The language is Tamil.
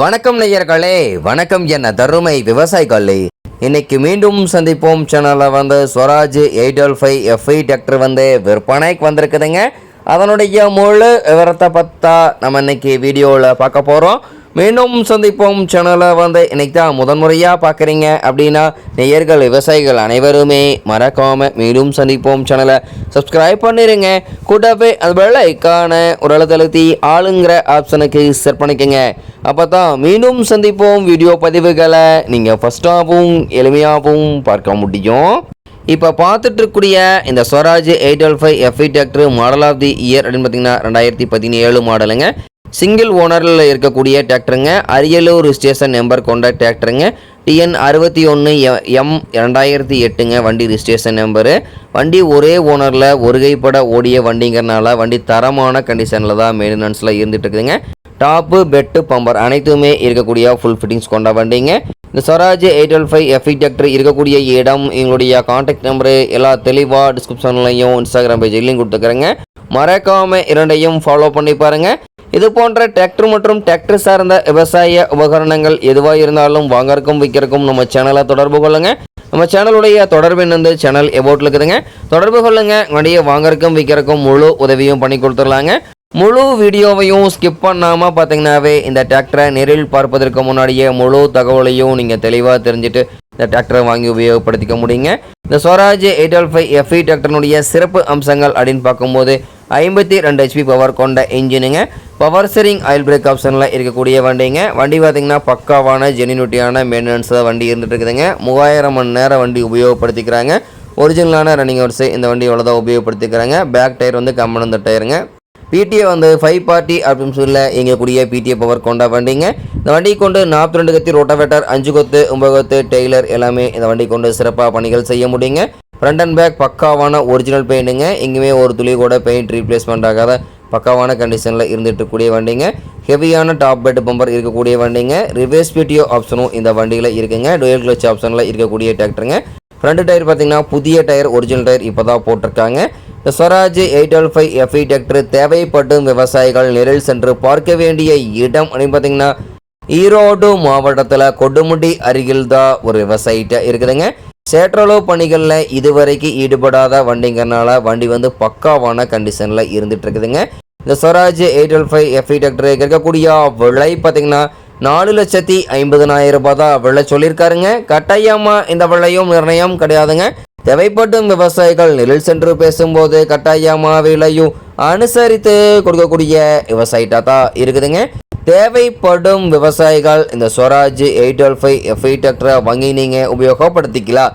வணக்கம் நேயர்களே வணக்கம் என்ன தருமை விவசாயிகளே. இன்னைக்கு மீண்டும் சந்திப்போம். சேனலில் வந்து Swaraj eight twelve five F E tractor வந்து விற்பனைக்கு வந்திருக்குதுங்க. அதனுடைய முழு விவரத்தை பார்த்தா நம்ம இன்னைக்கு வீடியோவில் பார்க்க போகிறோம் மீண்டும் சந்திப்போம். சேனலை வந்து இன்னைக்கு தான் முதன்முறையாக பார்க்குறீங்க அப்படின்னா நேயர்கள் விவசாயிகள் அனைவருமே மறக்காமல் மீண்டும் சந்திப்போம். சேனலை சப்ஸ்கிரைப் பண்ணிடுங்க கூடவே அது வெள்ள ஐக்கான ஒரு தழுத்தி ஆளுங்கிற ஆப்ஷனுக்கு செட் பண்ணிக்கோங்க. அப்போ தான் மீண்டும் சந்திப்போம். வீடியோ பதிவுகளை நீங்கள் ஃபஸ்ட்டாகவும் எளிமையாகவும் பார்க்க முடியும். இப்போ பார்த்துட்ருக்கூடிய இந்த Swaraj eight twelve five F E tractor model of the year அப்படின்னு பார்த்தீங்கன்னா ரெண்டாயிரத்தி பதினேழு மாடலுங்க சிங்கிள் ஓனரில் இருக்கக்கூடிய டிராக்டருங்க அரியலூர் ரிஜிஸ்ட்ரேஷன் நம்பர் கொண்ட டிராக்டருங்க டிஎன் அறுபத்தி ஒன்று எம் ரெண்டாயிரத்தி எட்டுங்க வண்டி ரிஜிஸ்ட்ரேஷன் நம்பரு வண்டி ஒரே ஓனரில் ஒருகைப்பட ஓடிய வண்டிங்கிறனால வண்டி தரமான கண்டிஷனில் தான் மெயின்டெனன்ஸில் இருந்துகிட்டு இருக்குதுங்க டாப்பு பெட்டு பம்பர் அனைத்துமே இருக்கக்கூடிய ஃபுல் ஃபிட்டிங்ஸ் கொண்ட வண்டிங்க. இந்த Swaraj eight twelve five F tractor tractor இடம். எங்களுடைய காண்டாக்ட் நம்பரு எல்லா தெளிவாக டிஸ்கிரிப்ஷன்லையும் இன்ஸ்டாகிராம் பேஜ்லையும் கொடுத்துக்கிறேங்க. மறக்காமல் இரண்டையும் ஃபாலோ பண்ணி பாருங்கள் இது போன்ற டிராக்டர் மற்றும் டிராக்டர் சார்ந்த விவசாய உபகரணங்கள் எதுவாக இருந்தாலும் வாங்கறக்கும் விற்கிறக்கும் நம்ம சேனலை தொடர்பு கொள்ளுங்க. நம்ம சேனலுடைய தொடர்பு வந்து சேனல் எபோட்டில் இருக்குதுங்க. தொடர்பு கொள்ளுங்க. உங்களுடைய வாங்கறக்கும் விற்கிறக்கும் முழு உதவியும் பண்ணி கொடுத்துடலாங்க. முழு வீடியோவையும் ஸ்கிப் பண்ணாமல் பார்த்தீங்கன்னாவே இந்த டிராக்டரை நேரில் பார்ப்பதற்கு முன்னாடியே முழு தகவலையும் நீங்கள் தெளிவாக தெரிஞ்சுட்டு இந்த டிராக்டரை வாங்கி உபயோகப்படுத்திக்க முடியுங்க. இந்த Swaraj eight twelve five F டிராக்டர்னுடைய சிறப்பு அம்சங்கள் அப்படின்னு பார்க்கும்போது ஐம்பத்தி ரெண்டு ஹெச்பி பவர் கொண்ட இன்ஜினுங்க பவர் சரிங் ஆயில் பிரேக் ஆப்ஷனில் இருக்கக்கூடிய வண்டிங்க. வண்டி பார்த்தீங்கன்னா பக்காவான ஜெனினிட்டியான மெயின்டெனன்ஸாக வண்டி இருந்துட்டு இருக்குதுங்க மூவாயிரம் மணி நேரம் வண்டி உபயோகப்படுத்திக்கிறாங்க. ஒரிஜினலான ரன்னிங் ஹவர்ஸ் இந்த வண்டி எவ்வளோதான் உபயோகப்படுத்திக்கிறாங்க. பேக் டயர் வந்து கம்மன் டயருங்க பிடிஏ வந்து ஃபைவ் பார்ட்டி அப்படின்னு சொல்ல இயங்கக்கூடிய பிடிஏ பவர் கொண்ட வண்டிங்க. இந்த வண்டி கொண்டு நாற்பத்தி ரெண்டு கத்தி ரோட்டோவேட்டர் அஞ்சு கொத்து ஒம்பது கொத்து டெய்லர் எல்லாமே இந்த வண்டி கொண்டு சிறப்பாக பணிகள் செய்ய முடியுங்க. ஃப்ரண்ட் அண்ட் பேக் பக்காவான ஒரிஜினல் பெயிண்ட்டுங்க எங்கேயுமே ஒரு துளி கூட பெயிண்ட் ரீப்ளேஸ்மெண்ட் ஆகாத பக்காவான கண்டிஷனில் இருந்துட்டுக்கூடிய வண்டிங்க. ஹெவியான டாப் பெட் பம்பர் இருக்கக்கூடிய வண்டிங்க. ரிவர்ஸ் பிடிஓ ஆப்ஷனும் இந்த வண்டியில் இருக்குங்க. டுயல் கிளச் ஆப்ஷனில் இருக்கக்கூடிய டிராக்டருங்க ஃப்ரண்ட் டயர் பார்த்தீங்கன்னா புதிய டயர் ஒரிஜினல் டயர் இப்போ தான் போட்டிருக்காங்க. இந்த Swaraj eight twelve five F E tractor தேவைப்படும் விவசாயிகள் நிழல் சென்று பார்க்க வேண்டிய இடம் அப்படின்னு பார்த்தீங்கன்னா ஈரோடு மாவட்டத்தில் கொடுமுடி அருகில் தான் ஒரு விவசாயிட்ட இருக்குதுங்க. சேற்றளவு பணிகளில் இதுவரைக்கும் ஈடுபடாத வண்டிங்கிறனால வண்டி வந்து பக்காவான கண்டிஷனில் இருந்துட்டு இருக்குதுங்க இந்த Swaraj eight twelve five F tractor tractor விலை பார்த்தீங்கன்னா நாலு லட்சத்தி ஐம்பதனாயிரம் ரூபாய் தான் விலை சொல்லியிருக்காருங்க. கட்டாயமாக இந்த விலையும் நிர்ணயம் கிடையாதுங்க. தேவைப்படும் விவசாயிகள் நிழல் சென்று பேசும்போது கட்டாயமாக விலையும் அனுசரித்து கொடுக்கக்கூடிய விவசாயிட்டா தான் இருக்குதுங்க. தேவைப்படும் விவசாயிகள் இந்த Swaraj eight twelve five F டிராக்டரை வாங்கி நீங்கள் உபயோகப்படுத்திக்கலாம்.